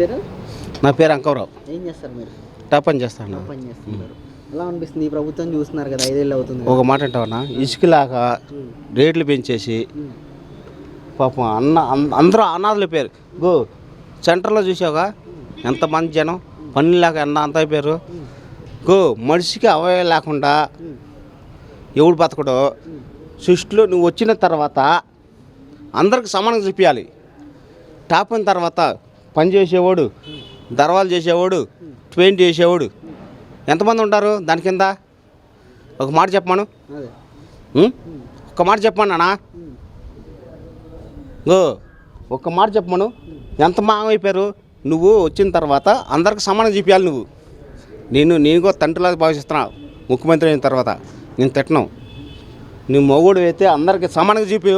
పేరు? నా పేరు అంకవరావు. ఏం చేస్తారు మీరు? టపని చేస్తాను. పని చేస్తుంటారు ఎలా అనిపిస్తుంది? ఈ ప్రభుత్వం చూస్తున్నారు కదా ఐదేళ్ళు అవుతుంది ఒక మాట అంటావన్నా? ఇసుకలాగా రేట్లు పెంచేసి పాపం అన్న అన్- అందరూ అనాథుల పేరు. గో సెంటర్లో చూసావుగా? ఎంతమంది జనం? పనిలాగా ఎన్న అంత అయిపోయారు గో మనిషికి అవయవం లేకుండా ఎవడు బతకడో? సృష్టిలో నువ్వు వచ్చిన తర్వాత అందరికి సమానంగా చూపించాలి టాప్ అయిన తర్వాత పని చేసేవాడు దర్వాలు చేసేవాడు పెయింట్ చేసేవాడు ఎంతమంది ఉంటారు దాని కింద? ఒక మాట చెప్పమాను. ఒక్క మాట చెప్పమన్నానా గో ఒక్క మాట చెప్పమను. ఎంత మామైపోయారు నువ్వు వచ్చిన తర్వాత అందరికి సమానం చూపించాలి నువ్వు. నేను నేను కూడా తండ్రిలాగా భావిస్తున్నా ముఖ్యమంత్రి అయిన తర్వాత. నేను తిట్టను. నువ్వు మొగుడు అయితే అందరికి సమానంగా చూపి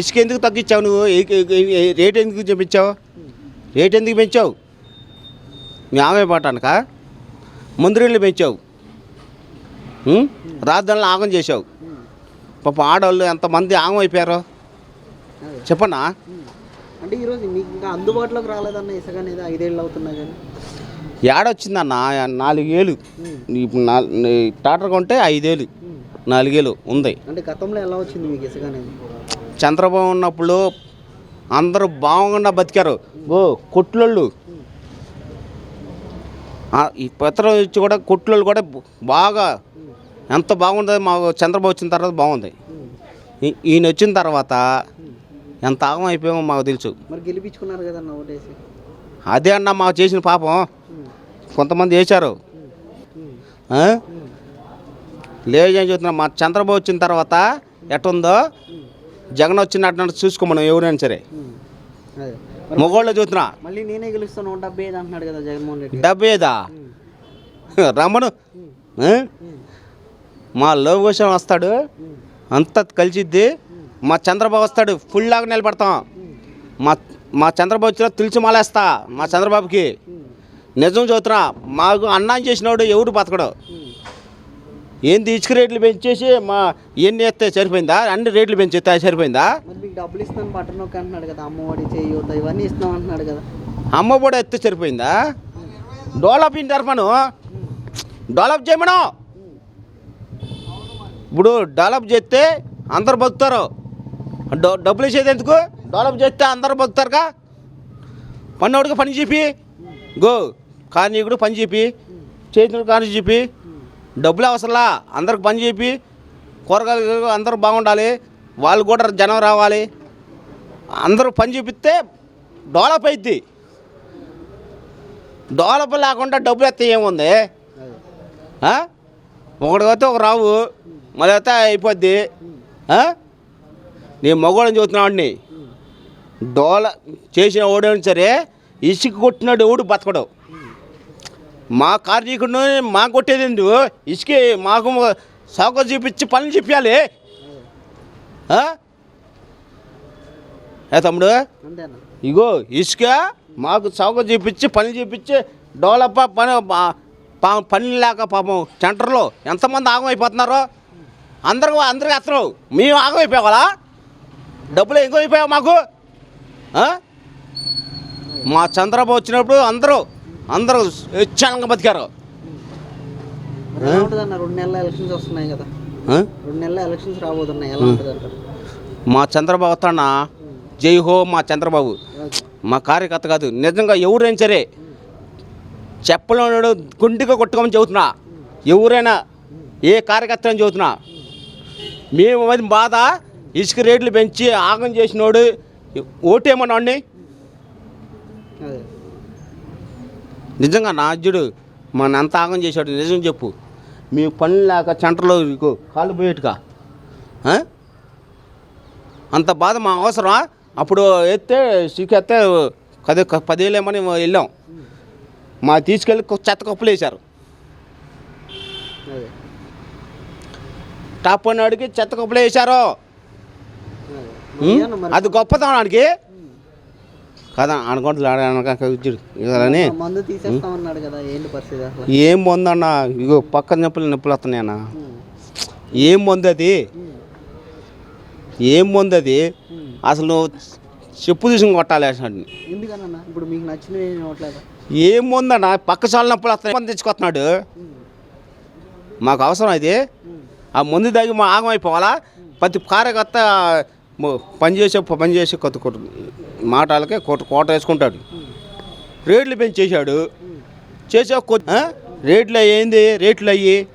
ఇసుక ఎందుకు తగ్గించావు నువ్వు? రేట్ ఎందుకు చూపించావు రేట్ ఎందుకు పెంచావు? మీ ఆమె పాటానుక మందురీళ్ళు పెంచావు? రాజధానిలో ఆగం చేసావు పాప ఆడవాళ్ళు ఎంతమంది ఆగం అయిపోయారు? ఉమ్. అంటే ఈరోజు మీకు ఇంకా అందుబాటులోకి రాలేదన్న ఇసుక అనేది ఐదేళ్ళు అవుతున్నా కానీ. ఏడొచ్చిందన్న? నాలుగేళ్ళు. ఇప్పుడు టాటర్ కొంటే ఐదేళ్ళు. నాలుగేళ్ళు ఉంది. అంటే గతంలో ఎలా వచ్చింది మీకు ఇసుక అనేది? చంద్రబాబు ఉన్నప్పుడు అందరూ బాగుండా బతికారు. ఓ కొట్లోళ్ళు. ఈ పత్రం ఇచ్చి కూడా కొట్లోళ్ళు కూడా బాగా ఎంత బాగుందో మా చంద్రబాబు వచ్చిన తర్వాత బాగుంది. ఈయన వచ్చిన తర్వాత. ఎంత ఆగం అయిపోయామో మాకు తెలుసు. మరి గెలిపించుకున్నారు కదన్న ఓటేసి? అదే అన్న మాకు చేసిన పాపం. కొంతమంది వేశారు లేదు చెప్తున్నా మా చంద్రబాబు వచ్చిన తర్వాత ఎట్టుందో జగన్ వచ్చినట్టు చూసుకోమను ఎవరైనా సరే. మగోళ్ళు చూస్తున్నా. మళ్ళీ నేనే గెలుస్తాను నూట డెబ్బై ఐదు అంటున్నాడు కదా జగన్మోహన్ రెడ్డి. డెబ్బై ఐదా? ఉమ్, రమ్మను. మా లోకేశం వస్తాడు అంతా కలిసిద్ది. మా చంద్రబాబు వస్తాడు ఫుల్ లాగా నిలబడతాం మా మా చంద్రబాబు వచ్చినా తులిచి మాలేస్తా మా చంద్రబాబుకి. నిజం చదువుతున్నా మాకు అన్నం చేసినవాడు ఎవడు బతకడు. ఏంది ఇసుక రేట్లు పెంచేసి మా ఎన్ని ఎత్తే సరిపోయిందా? అన్ని రేట్లు పెంచేస్తే సరిపోయిందా? మీకు డబ్బులు ఇస్తాను నొక్కి అంటున్నాడు కదా అమ్మఒడి చేయూత ఇవన్నీ ఇస్తాం అంటున్నాడు కదా. అమ్మ కూడా ఎత్తే సరిపోయిందా? డెవలప్ ఇన్ తరఫను డెవలప్ చేయమను. ఇప్పుడు డెవలప్ చేస్తే అందరు బతుకుతారు. డబ్బులు ఇచ్చేది ఎందుకు? డెవలప్ చేస్తే అందరు బతుకుతారుగా. పన్నోడికి పని చెప్పి. గో కార్మికుడు పని చెప్పి. చేతుడు కాని చెప్పి. డబ్బులు అవసరంలా అందరికి పని చెప్పి కూరగాయలు అందరూ బాగుండాలి వాళ్ళు కూడా జనం రావాలి. అందరూ పని చూపిస్తే డెవలప్ అయింది డెవలప్ లేకుండా డబ్బులు ఎత్తే ఏముంది? ఒకటి పోతే ఒక రావు మళ్ళీ అయితే అయిపోద్ది. నీ ఆ? నేను డోల చేసిన ఓడైనా సరే ఇసుక కొట్టినాడు ఎవడు బతకడు. మా కార్మికుడిని మా కొట్టేది ఎందుకు ఇసుక మాకు సౌకర్యం చూపించి పనులు చెప్పాలి? ఏ తమ్ముడు? ఇగో ఇసుక మాకు సౌకర్యం చూపించి పని చూపించి డెవలప్ పని పని లేక పాపం సెంటర్లో ఎంతమంది ఆగం అయిపోతున్నారు అందరికి అసలు మేము ఆగం అయిపోవాలా డబ్బులు ఎక్కువ అయిపోయావు మాకు? మా చంద్రబాబు వచ్చినప్పుడు అందరూ అందరూ ఇచ్చానంగా బతికారు. అన్న రెండు నెలల ఎలక్షన్స్ వస్తున్నాయి కదా? రెండు నెలల ఎలక్షన్స్ రాబోతున్నాయి. ఎలా మా చంద్రబాబు వస్తానా జై హో మా చంద్రబాబు. మా కార్యకర్త కాదు. నిజంగా ఎవరైనా సరే చెప్పలేడు గుండెగా కొట్టుకోమని చెబుతున్నా. ఎవరైనా ఏ కార్యకర్త అని చెబుతున్నా. మేము అది బాధ ఇసుక రేట్లు పెంచి ఆగం చేసినోడు ఓటేమన్నాడిని నిజంగా నా మన అంత ఆగం చేశాడు నిజం చెప్పు. మీ పని లేక సెంటర్లో కాళ్ళు పోయేట్టుగా? అంత బాధ మా అవసరమా? అప్పుడు ఎత్తే సిక్కెత్తే కదే పదేళ్ళేమని వెళ్ళాం. మా తీసుకెళ్ళి చెత్త కప్పులు వేశారు. టాప్ అడిగి చెత్త కప్పులు వేశారు. అది గొప్పతనానికి కదా మందు తీసేస్తామన్నాడు కదా ఏంటి పరిస్థితి అసలు? ఏం పొందన్న ఇగో పక్కన నొప్పులు నొప్పులు వస్తున్నాయన్న. ఉం. ఏం పొంది అది. ఏం పొంది అది. అసలు చెప్పు తీసుకుని కొట్టాలి అసలు ఇప్పుడు మీకు ఏం ఇవ్వట్లేదా? ఏముందన్న పక్క చాలినప్పుడు అతను మంది తెచ్చుకొస్తున్నాడు. మాకు అవసరం అది ఆ ముందు దాగి మా ఆగం అయిపోవాలా ప్రతి కార్యకర్త మ- పని చేసే పని చేసే కొత్త కొత్త మాటలకే కోట కోట వేసుకుంటాడు. రేట్లు పెంచేశాడు. చేసే? రేట్లు అయ్యింది రేట్లు అయ్యి.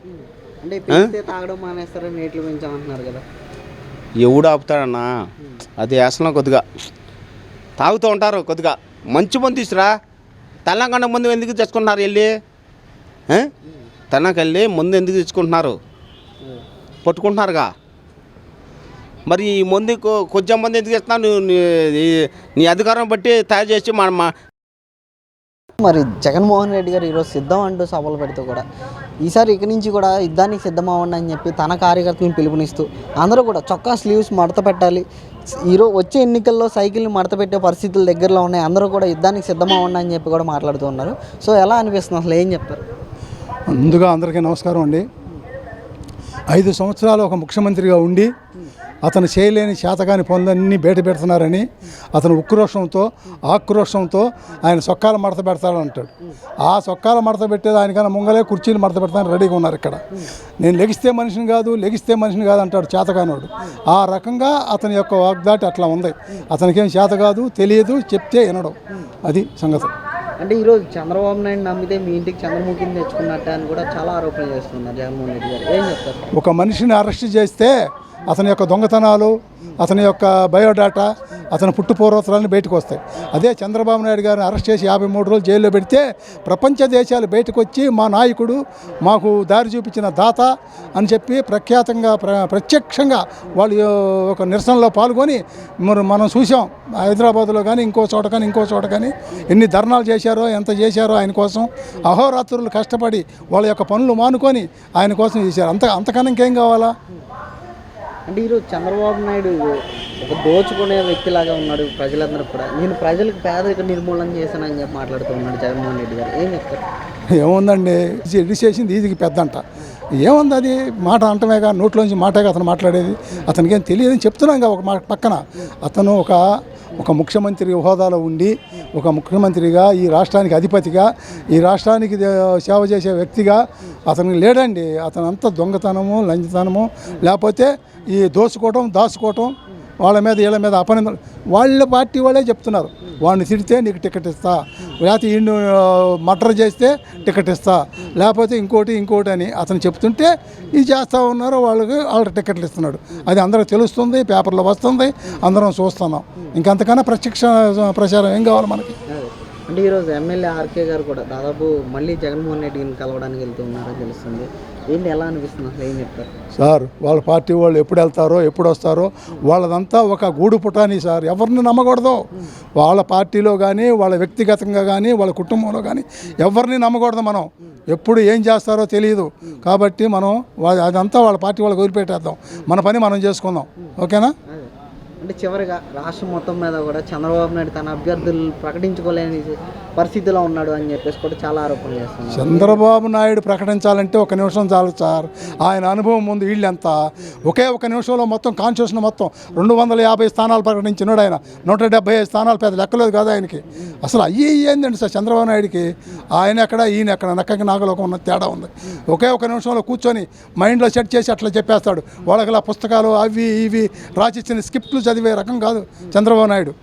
అంటే తాగడం మానేస్తారని రేట్లు పెంచామంటున్నారు కదా. ఎవడు ఆపుతాడన్నా? అది అసలు కొద్దిగా. తాగుతూ ఉంటారు కొద్దిగా. మంచి మంది తీసురా తెలంగాణ ముందు ఎందుకు తెచ్చుకుంటున్నారు వెళ్ళి? వెళ్ళి ముందు ఎందుకు తెచ్చుకుంటున్నారు? పట్టుకుంటున్నారుగా? మరి ఈ మంది కొంచెం మంది ఎందుకు ఇస్తున్నారు నువ్వు నీ- అధికారం బట్టి తయారు చేసి మన మా మరి జగన్మోహన్ రెడ్డి గారు ఈరోజు సిద్ధం అంటూ సభలు పెడుతూ కూడా ఈసారి ఇక నుంచి కూడా యుద్ధానికి సిద్ధమవ్వండి అని చెప్పి తన కార్యకర్తలను పిలుపునిస్తూ అందరూ కూడా చొక్కా స్లీవ్స్ మడత పెట్టాలి. ఈరోజు వచ్చే ఎన్నికల్లో సైకిల్ని మడత పెట్టే పరిస్థితులు దగ్గరలో ఉన్నాయి అందరూ కూడా యుద్ధానికి సిద్ధమవ్వండి అని చెప్పి కూడా మాట్లాడుతూ ఉన్నారు. సో ఎలా అనిపిస్తుంది అసలు? ఏం చెప్తారు? ముందుగా అందరికీ నమస్కారం అండి. ఐదు సంవత్సరాలు ఒక ముఖ్యమంత్రిగా ఉండి అతను చేయలేని చేతకాని పనులన్నీ బయట పెడుతున్నారని అతను ఉక్రోషంతో ఆక్రోషంతో ఆయన సొక్కాల మడత పెడతాడంటాడు ఆ సొక్కాల మడత పెట్టేది ఆయనకన్నా ముంగలే కుర్చీలు మడత పెడతాను రెడీగా ఉన్నారు ఇక్కడ. నేను లెగిస్తే మనిషిని కాదు లెగిస్తే మనిషిని కాదు అంటాడు చేతకానోడు ఆ రకంగా అతని యొక్క వాగ్దాటి అట్లా ఉంది. అతనికేం చేత కాదు తెలియదు చెప్తే వినడం. అది సంగతి. అంటే ఈరోజు చంద్రబాబు నాయుడు నమ్మితే మీ ఇంటికి చంద్రముఖిని తెచ్చుకున్నట్టు అని కూడా చాలా ఆరోపణలు చేస్తున్నారు జగన్మోహన్ రెడ్డి గారు. ఏం చెప్తారు? ఒక మనిషిని అరెస్ట్ చేస్తే అతని యొక్క దొంగతనాలు అతని యొక్క బయోడాటా అతని పుట్టు బయటకు వస్తాయి. అదే చంద్రబాబు నాయుడు గారిని అరెస్ట్ చేసి యాభై మూడు రోజులు జైల్లో పెడితే ప్రపంచ దేశాలు బయటకు వచ్చి మా నాయకుడు మాకు దారి చూపించిన దాత అని చెప్పి ప్రఖ్యాతంగా ప్ర ప్రత్యక్షంగా వాళ్ళు ఒక నిరసనలో పాల్గొని మరి మనం చూసాం హైదరాబాద్లో కానీ ఇంకో చోట కానీ ఇంకో చోట కానీ ఎన్ని ధర్నాలు చేశారో ఎంత చేశారో ఆయన కోసం అహోరాత్రులు కష్టపడి వాళ్ళ యొక్క పనులు మానుకొని ఆయన కోసం చేశారు. అంత అంతకన్నా ఇంకేం కావాలా? అంటే ఈరోజు చంద్రబాబు నాయుడు ఒక దోచుకునే వ్యక్తిలాగా ఉన్నాడు ప్రజలందరూ కూడా. నేను ప్రజలకు పేదరిక నిర్మూలన చేశానని చెప్పి మాట్లాడుతున్నాడు జగన్మోహన్ రెడ్డి గారు. ఏం చెప్తారు? ఏముందండి? ఇది చేసింది ఈదికి పెద్దంట. ఏముంది అది? మాట అంటమేగా నోట్లోంచి మాటగా అతను మాట్లాడేది. అతనికి ఏం తెలియదని చెప్తున్నాం కదా ఒక మాట పక్కన. అతను ఒక ఒక ముఖ్యమంత్రి హోదాలో ఉండి ఒక ముఖ్యమంత్రిగా ఈ రాష్ట్రానికి అధిపతిగా ఈ రాష్ట్రానికి సేవ చేసే వ్యక్తిగా అతనికి లేడండి. అతను అంతా దొంగతనము లంచతనము లేకపోతే ఈ దోసుకోవటం దాచుకోవటం వాళ్ళ మీద వీళ్ళ మీద అపనిందలు. వాళ్ళ పార్టీ వాళ్ళే చెప్తున్నారు. వాడిని తిడితే నీకు టికెట్ ఇస్తా. లేకపోతే ఈయన మర్డర్ చేస్తే టికెట్ ఇస్తా. లేకపోతే ఇంకోటి ఇంకోటి అని అతను చెప్తుంటే ఇది చేస్తూ ఉన్నారు వాళ్ళకి వాళ్ళకి టికెట్లు ఇస్తున్నాడు. అది అందరికి తెలుస్తుంది పేపర్లో వస్తుంది అందరం చూస్తున్నాం. ఇంకంతకన్నా ప్రత్యక్ష ప్రచారం ఏం కావాలి మనకి? అంటే ఈరోజు ఎమ్మెల్యే ఆర్కే గారు కూడా దాదాపు మళ్ళీ జగన్మోహన్ రెడ్డిని కలవడానికి వెళ్తూ ఉన్నారని తెలుస్తుంది. ఏంటి ఎలా అనిపిస్తుంది అసలు ఏం చెప్తారు? సార్ వాళ్ళ పార్టీ వాళ్ళు ఎప్పుడు వెళ్తారో ఎప్పుడు వస్తారో వాళ్ళదంతా ఒక గూడు పుటాని సార్. ఎవరిని నమ్మకూడదు. వాళ్ళ పార్టీలో కానీ వాళ్ళ వ్యక్తిగతంగా కానీ వాళ్ళ కుటుంబంలో కానీ ఎవరిని నమ్మకూడదు మనం. ఎప్పుడు ఏం చేస్తారో తెలియదు కాబట్టి మనం అదంతా వాళ్ళ పార్టీ వాళ్ళకి వదిలిపెట్టేద్దాం. మన పని మనం చేసుకుందాం. ఓకేనా? అంటే చివరిగా రాష్ట్రం మొత్తం మీద కూడా చంద్రబాబు నాయుడు తన అభ్యర్థులు ప్రకటించుకోలేని పరిస్థితిలో ఉన్నాడు అని చెప్పేసి కూడా చాలా ఆరోపణలు చేస్తున్నారు. చంద్రబాబు నాయుడు ప్రకటించాలంటే ఒక నిమిషం చాలు సార్. ఆయన అనుభవం ముందు వీళ్ళు ఎంత? ఒకే ఒక నిమిషంలో మొత్తం కాన్స్టిట్యూషన్ మొత్తం రెండు వందల యాభై స్థానాలు ప్రకటించినాడు ఆయన. నూట డెబ్బై ఐదు స్థానాలు పెద్ద లెక్కలేదు కదా ఆయనకి. అసలు అయ్యి ఏందండి సార్ చంద్రబాబు నాయుడికి? ఆయన ఎక్కడ ఈయన ఎక్కడ? నక్కకి నాగలోకం ఉన్న తేడా ఉంది. ఒకే ఒక నిమిషంలో కూర్చొని మైండ్లో సెట్ చేసి అట్లా చెప్పేస్తాడు. వాళ్ళకి పుస్తకాలు అవి ఇవి రాసిచ్చిన స్క్రిప్ట్లు చదివే రకం కాదు చంద్రబాబు నాయుడు.